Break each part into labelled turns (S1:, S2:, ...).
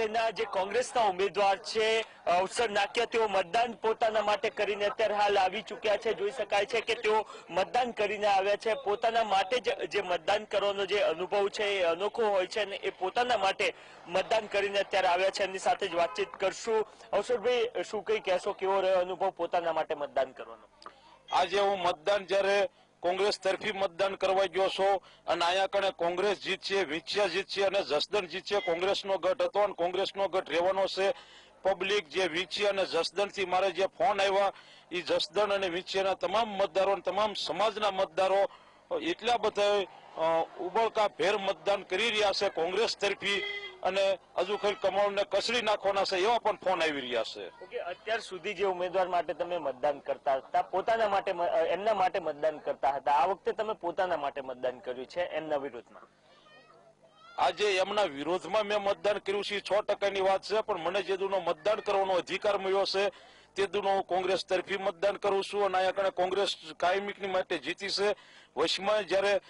S1: માટેના જે કોંગ્રેસના ઉમેદવાર છે અવસર નાખ્યા તેઓ મતદાન પોતાના માટે કરીને અત્યારે હાલ આવી ચુક્યા છે. જોઈ શકાય છે કે તેઓ મતદાન કરીને આવ્યા છે. પોતાના માટે જ મતદાન કરવાનો જે અનુભવ છે એ અનોખો હોય છે અને એ પોતાના માટે મતદાન કરીને અત્યારે આવ્યા છે. એમની સાથે જ વાતચીત કરશું. અવસરભાઈ, શું કઈ કહેશો? કેવો રહ્યો અનુભવ પોતાના માટે મતદાન કરવાનો?
S2: આજે હું મતદાન જ્યારે કોંગ્રેસ તરફી મતદાન કરવા ગયો છો અને અહીંયા કણે કોંગ્રેસ જીતશે વિંછિયા જીતશે અને જસદણ જીતશે કોંગ્રેસનો ગઢ હતો અને કોંગ્રેસનો ગઢ રહેવાનો છે. પબ્લિક જે વિંછિયા અને જસદણથી મારે જે ફોન આવ્યા એ જસદણ અને વિંછિયાના તમામ મતદારો તમામ સમાજના મતદારો એટલા બધા ઉબળકા ભેર મતદાન કરી રહ્યા છે કોંગ્રેસ તરફી. અને હજુ કઈ કમાવને કસરી નાખવાના છે એવા પણ ફોન આવી રહ્યા છે.
S1: ઓકે અત્યાર સુધી જે ઉમેદવાર માટે તમે મતદાન કરતા હતા પોતાના માટે એમના માટે મતદાન કરતા હતા. આ વખતે તમે પોતાના માટે મતદાન કર્યું છે એમના વિરોધમાં
S2: આજે એમના વિરોધમાં મેં મતદાન કર્યું છે છ ટકાની વાત છે પણ મને જે દુનો મતદાન કરવાનો અધિકાર મળ્યો છે તે દુનો હું કોંગ્રેસ તરફી મતદાન કરું છું અને અહીંયા કોંગ્રેસ કાયમિકની માટે જીતી છે. વશમાં જ્યારે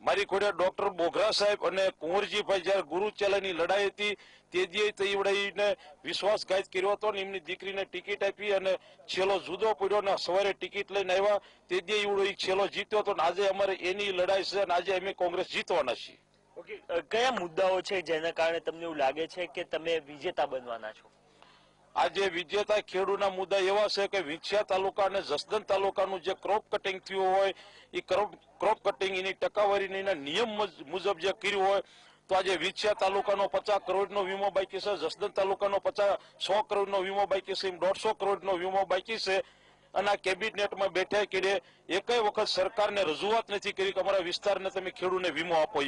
S2: મારી ખોડે ડોક્ટર બોઘરા સાહેબ અને કુંવરજીભાઈ જયારે ગુરુચેલાની લડાઈ હતી, તે દી તઈવડાઈને વિશ્વાસઘાત કર્યો હતો ને એમની દીકરીને ટિકિટ આપી અને છેલ્લો જુદો પડ્યો ને સવારે ટિકિટ લઈને આવ્યા, તે દી એવડો એ છેલ્લો જીત્યો હતો ને આજે અમારે એની લડાઈ છે અને આજે અમે કોંગ્રેસ જીતવાના છીએ.
S1: કયા મુદ્દાઓ છે જેના કારણે તમને એવું લાગે છે કે તમે વિજેતા બનવાના છો?
S2: આજે વિજેતા ખેડૂના મુદ્દા એવા છે કે વિંછિયા તાલુકા અને જસદન તાલુકાનું જે ક્રોપ કટિંગ થયું હોય એ ક્રોપ ક્રોપ કટિંગ એની ટકાવારીની નિયમ મુજબ જે કર્યું હોય, તો આજે વિછિયા તાલુકાનો પચાસ કરોડનો વીમો બાકી છે જસદન તાલુકાનો પચાસ, સો કરોડનો વીમો બાકી છે, એમ દોઢસો કરોડનો વીમો બાકી છે. અને આ કેબિનેટમાં બેઠા કે એકેય વખત સરકારને રજૂઆત નથી કરી કે અમારા વિસ્તારને તમે ખેડૂતને વીમો આપો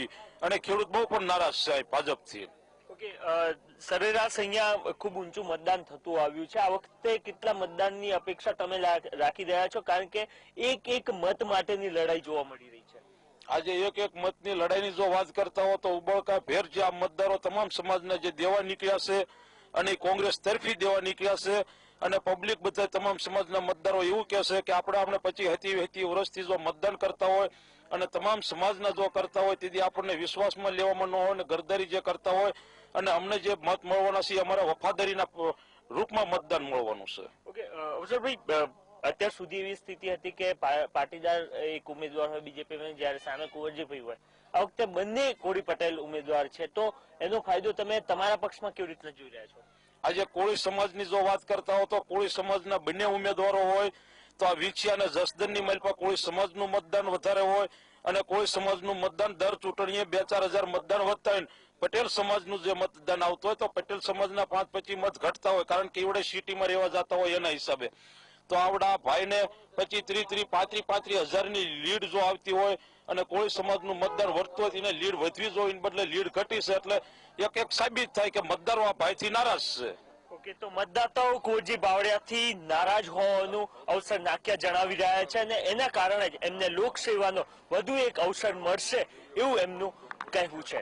S2: અને ખેડૂત બહુ પણ નારાજ છે ભાજપથી.
S1: ઓકે સરેરાશ અહીંયા ખૂબ ઊંચું મતદાન થતું આવ્યું છે. આ વખતે કેટલા મતદાનની અપેક્ષા તમે રાખી રહ્યા છો? કારણ કે એક એક મત માટેની લડાઈ જોવા મળી રહી છે.
S2: આજે એક એક મતની લડાઈની જો વાત કરતા હો તો ઉબળકા ભેર જે આ મતદારો તમામ સમાજના જે દેવા નીકળ્યા છે અને કોંગ્રેસ તરફી દેવા નીકળ્યા છે અને પબ્લિક બધા તમામ સમાજના મતદારો એવું કહે કે આપણે આપણે પછી હતી હતી વર્ષથી જો મતદાન કરતા હોય અને તમામ સમાજના જો કરતા હોય તેથી આપણને વિશ્વાસમાં લેવામાં ન હોય અને ગરદારી જે કરતા હોય અને અમને જે મત મળવાના છે અમારા વફાદારીના રૂપમાં મતદાન મળવાનું છે.
S1: ઓકે અવસરભાઈ અત્યાર સુધી એવી સ્થિતિ હતી કે પાટીદાર એક ઉમેદવાર હોય બીજેપી જયારે સામે કુંવરજીભાઈ હોય. આ વખતે બંને કોળી પટેલ ઉમેદવાર છે તો એનો ફાયદો તમે તમારા પક્ષમાં કેવી રીતના જોઈ રહ્યા છો?
S2: આજે કોળી સમાજની જો વાત કરતા હો તો કોળી સમાજના બંને ઉમેદવારો હોય તો આ વિંછિયા અને જસદનની માલપા કોઈ સમાજનું મતદાન વધારે હોય અને કોઈ સમાજનું મતદાન દર ચૂંટણીએ બે ચાર હજાર મતદાન વધતા હોય પટેલ સમાજનું જે મતદાન આવતું હોય તો પટેલ સમાજના પાંચ પચીસ મત ઘટતા હોય, કારણ કે એવડે સિટીમાં રહેવા જતા હોય એના હિસાબે. તો આવડા ભાઈને પછી ત્રી ત્રી પાંત્રી પાંત્રી હજારની લીડ જો આવતી હોય અને કોઈ સમાજનું મતદાન વધતું હોય એને લીડ વધવી જોઈએ બદલે લીડ ઘટી છે એટલે એક એક સાબિત થાય કે મતદારો આ ભાઈથી નારાજ છે.
S1: ઓકે તો મતદાતાઓ કુંવરજી બાવળિયાથી નારાજ હોવાનું અવસર નાખ્યા જણાવી રહ્યા છે અને એના કારણે જ એમને લોકસેવાનો વધુ એક અવસર મળશે એવું એમનું કહેવું છે.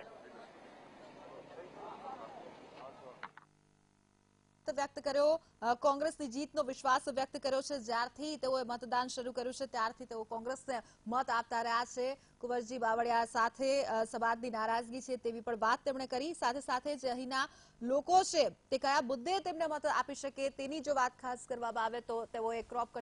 S3: વ્યક્ત કર્યો. કોંગ્રેસની જીતનો વિશ્વાસ વ્યક્ત કર્યો છે. જ્યારથી તેઓએ મતદાન શરૂ કર્યું છે, ત્યારથી તેઓ કોંગ્રેસને મત આપતા રહ્યા છે. કુંવરજી બાવળિયા સાથે સમાજની નારાજગી છે તેવી પણ વાત તેમણે કરી. સાથે સાથે જ અહીંના લોકો છે તે કયા મુદ્દે તેમને મત આપી શકે તેની જો વાત ખાસ કરવામાં આવે તો તેઓએ ક્રોપ